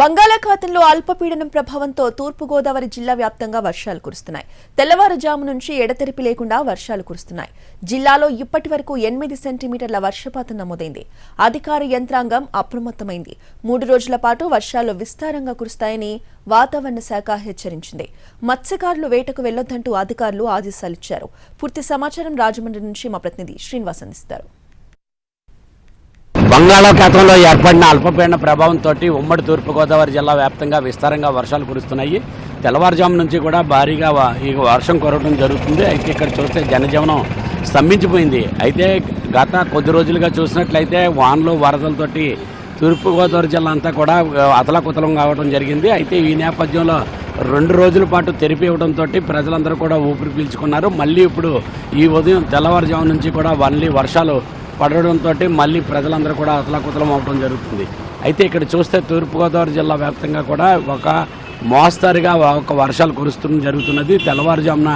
బంగాళాఖాతంలో అల్పపీడనం ప్రభావంతో తూర్పుగోదావరి జిల్లా వ్యాప్తంగా వర్షాలు కురుస్తున్నాయి. తెల్లవారుజాము నుంచి ఎడతెరిపి లేకుండా వర్షాలు కురుస్తున్నాయి. జిల్లాలో ఇప్పటి వరకు ఎనిమిది సెంటీమీటర్ల వర్షపాతం నమోదైంది. అధికార యంత్రాంగం అప్రమత్తమైంది. మూడు రోజుల పాటు వర్షాలు విస్తారంగా కురుస్తాయని వాతావరణ శాఖ హెచ్చరించింది. మత్స్యకారులు వేటకు వెళ్ళొద్దంటూ అధికారులు ఆదేశాలిచ్చారు పూర్తి సమాచారం రాజమండ్రి నుంచి మా ప్రతినిధి శ్రీనివాస్ అందిస్తారు. బంగాళాఖాతంలో ఏర్పడిన అల్పపీడన ప్రభావంతో ఉమ్మడి తూర్పుగోదావరి జిల్లా వ్యాప్తంగా విస్తారంగా వర్షాలు కురుస్తున్నాయి. తెల్లవారుజాము నుంచి కూడా భారీగా ఈ వర్షం కురవడం జరుగుతుంది. అయితే ఇక్కడ చూస్తే జనజీవనం స్తంభించిపోయింది. అయితే గత కొద్ది రోజులుగా చూసినట్లయితే వానలు వరదలతోటి తూర్పుగోదావరి జిల్లా అంతా కూడా అతలకుతలం కావడం జరిగింది. అయితే ఈ నేపథ్యంలో రెండు రోజుల పాటు తెరిపి ఇవ్వడంతో ప్రజలందరూ కూడా ఊపిరి పీల్చుకున్నారు. మళ్ళీ ఇప్పుడు ఈ ఉదయం తెల్లవారుజాము నుంచి కూడా వన్లీ వర్షాలు పడడంతో మళ్ళీ ప్రజలందరూ కూడా అతలాకుతలం అవడం జరుగుతుంది అయితే ఇక్కడ చూస్తే తూర్పుగోదావరి జిల్లా వ్యాప్తంగా కూడా ఒక మోస్తరుగా ఒక వర్షాలు కురుస్తడం జరుగుతున్నది తెల్లవారుజామున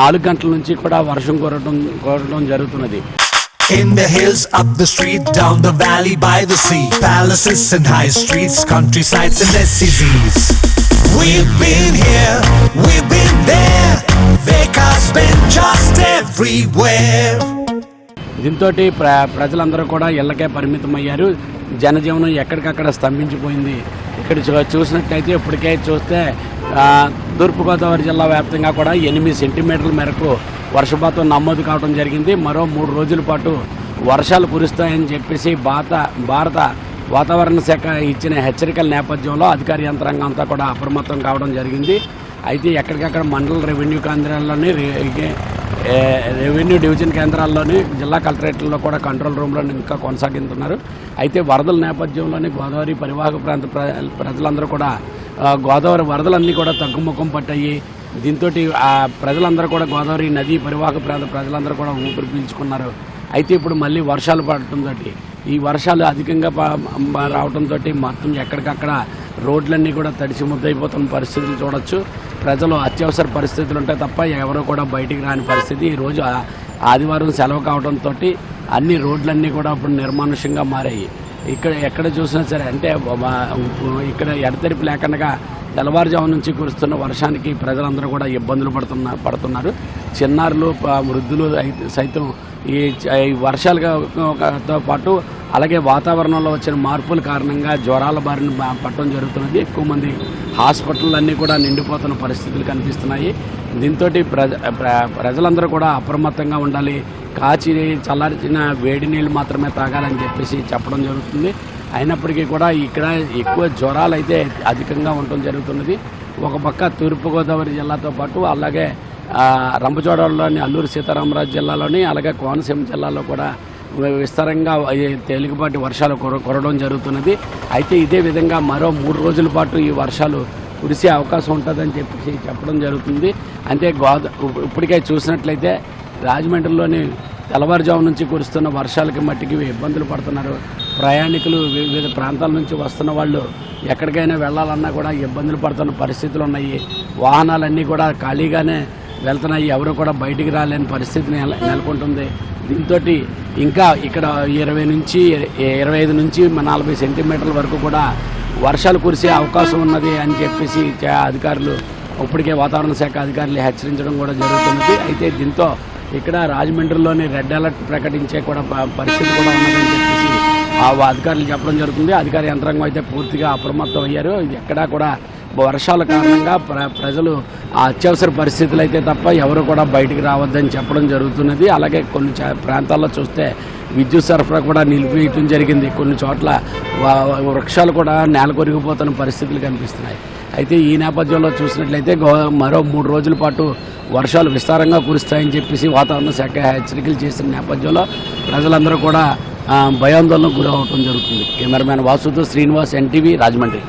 నాలుగు గంటల నుంచి కూడా వర్షం కురటం కురటం జరుగుతున్నది In the hills, up the street, down the valley, by the sea. Palaces and high streets, countrysides and SCZs. We've been here, we've been there. Vekas been just everywhere. దీంతో ప్ర ప్రజలందరూ కూడా ఇళ్ళకే పరిమితం అయ్యారు జనజీవనం ఎక్కడికక్కడ స్తంభించిపోయింది. ఇక్కడ చూ- చూసినట్లయితే ఇప్పటికే చూస్తే తూర్పుగోదావరి జిల్లా వ్యాప్తంగా కూడా ఎనిమిది సెంటీమీటర్ల మేరకు వర్షపాతం నమోదు కావడం జరిగింది. మరో మూడు రోజుల పాటు వర్షాలు కురుస్తాయని చెప్పేసి భారత భారత వాతావరణ శాఖ ఇచ్చిన హెచ్చరికల నేపథ్యంలో అధికార యంత్రాంగం అంతా కూడా అప్రమత్తం కావడం జరిగింది. అయితే ఎక్కడికక్కడ మండల రెవెన్యూ కేంద్రాల్లోనే రెవెన్యూ డివిజన్ కేంద్రాల్లోని జిల్లా కలెక్టరేట్లలో కూడా కంట్రోల్ రూమ్లో ఇంకా కొనసాగిస్తున్నారు. అయితే వరదల నేపథ్యంలోని గోదావరి పరివాహక ప్రాంత ప్ర- ప్రజలందరూ కూడా గోదావరి వరదలన్నీ కూడా తగ్గుముఖం పట్టాయి. దీంతో ప్రజలందరూ కూడా గోదావరి నదీ పరివాహక ప్రాంత ప్రజలందరూ కూడా ఊపిరి పీల్చుకున్నారు. అయితే ఇప్పుడు మళ్ళీ వర్షాలు పడటంతో ఈ వర్షాలు అధికంగా ప- రావడంతో మొత్తం ఎక్కడికక్కడ రోడ్లన్నీ కూడా తడిసి ముద్దయిపోతున్న పరిస్థితులు చూడొచ్చు. ప్రజలు అత్యవసర పరిస్థితులు ఉంటాయి తప్ప ఎవరు కూడా బయటికి రాని పరిస్థితి. ఈ రోజు ఆదివారం సెలవు కావడంతో అన్ని రోడ్లన్నీ కూడా ఇప్పుడు నిర్మానుష్యంగా మారాయి. ఇక్కడ ఎక్కడ చూసినా సరే అంటే ఇక్కడ ఎడతెరిపి లేకుండా తెల్లవారుజాము నుంచి కురుస్తున్న వర్షానికి ప్రజలందరూ కూడా ఇబ్బందులు పడుతున్న పడుతున్నారు. చిన్నారులు వృద్ధులు అయితే- సైతం ఈ వర్షాలుగా ఈ వర్షాలతో పాటు అలాగే వాతావరణంలో వచ్చిన మార్పుల కారణంగా జ్వరాల బారిన పట్టడం జరుగుతున్నది. ఎక్కువ మంది హాస్పిటల్ అన్నీ కూడా నిండిపోతున్న పరిస్థితులు కనిపిస్తున్నాయి. దీంతో ప్రజ ప్రజలందరూ కూడా అప్రమత్తంగా ఉండాలి. కాచి చల్లార్చిన వేడి నీళ్ళు మాత్రమే తాగాలని చెప్పేసి చెప్పడం జరుగుతుంది. అయినప్పటికీ కూడా ఇక్కడ ఎక్కువ జ్వరాలు అయితే అధికంగా ఉండటం జరుగుతున్నది. ఒక పక్క తూర్పుగోదావరి జిల్లాతో పాటు అలాగే రంపచోడలోని అల్లూరు సీతారామరాజు జిల్లాలోని అలాగే కోనసీమ జిల్లాలో కూడా విస్తారంగా తేలికపాటి వర్షాలు కుర కురవడం జరుగుతున్నది. అయితే ఇదే విధంగా మరో మూడు రోజుల పాటు ఈ వర్షాలు కురిసే అవకాశం ఉంటుందని చెప్పేసి చెప్పడం జరుగుతుంది. అంటే గోదా ఇప్పటికే చూసినట్లయితే రాజమండ్రిలోని తెల్లవారుజాము నుంచి కురుస్తున్న వర్షాలకి మట్టికి ఇబ్బందులు పడుతున్నారు. ప్రయాణికులు వివిధ ప్రాంతాల నుంచి వస్తున్న వాళ్ళు ఎక్కడికైనా వెళ్ళాలన్నా కూడా ఇబ్బందులు పడుతున్న పరిస్థితులు ఉన్నాయి. వాహనాలన్నీ కూడా ఖాళీగానే వెళ్తున్నాయి. ఎవరు కూడా బయటికి రాలేని పరిస్థితి నెల నెలకొంటుంది. దీంతో ఇంకా ఇక్కడ ఇరవై నుంచి ఇరవై ఐదు నుంచి నలభై సెంటీమీటర్ల వరకు కూడా వర్షాలు కురిసే అవకాశం ఉన్నది అని చెప్పేసి అధికారులు ఇప్పటికే వాతావరణ శాఖ అధికారులు హెచ్చరించడం కూడా జరుగుతున్నది. అయితే దీంతో ఇక్కడ రాజమండ్రిలోని రెడ్ అలర్ట్ ప్రకటించే కూడా పరిస్థితి కూడా ఉన్నదని చెప్పేసి ఆ అధికారులు చెప్పడం జరుగుతుంది. అధికార యంత్రాంగం అయితే పూర్తిగా అప్రమత్తం అయ్యారు. ఇది ఎక్కడా కూడా వర్షాల కారణంగా ప్ర ప్రజలు అత్యవసర పరిస్థితులు అయితే తప్ప ఎవరు కూడా బయటికి రావద్దని చెప్పడం జరుగుతున్నది. అలాగే కొన్ని చా- ప్రాంతాల్లో చూస్తే విద్యుత్ సరఫరా కూడా నిలిపివేయటం జరిగింది. కొన్ని చోట్ల వృక్షాలు కూడా నేల కొరిగిపోతున్న పరిస్థితులు కనిపిస్తున్నాయి. అయితే ఈ నేపథ్యంలో చూసినట్లయితే గో- మరో మూడు రోజుల పాటు వర్షాలు విస్తారంగా కురుస్తాయని చెప్పేసి వాతావరణ శాఖ హెచ్చరికలు చేసిన నేపథ్యంలో ప్రజలందరూ కూడా భయాందోళనకు గురవటం జరుగుతుంది. కెమెరామ్యాన్ వాసుతో శ్రీనివాస్ ఎన్టీవీ రాజమండ్రి.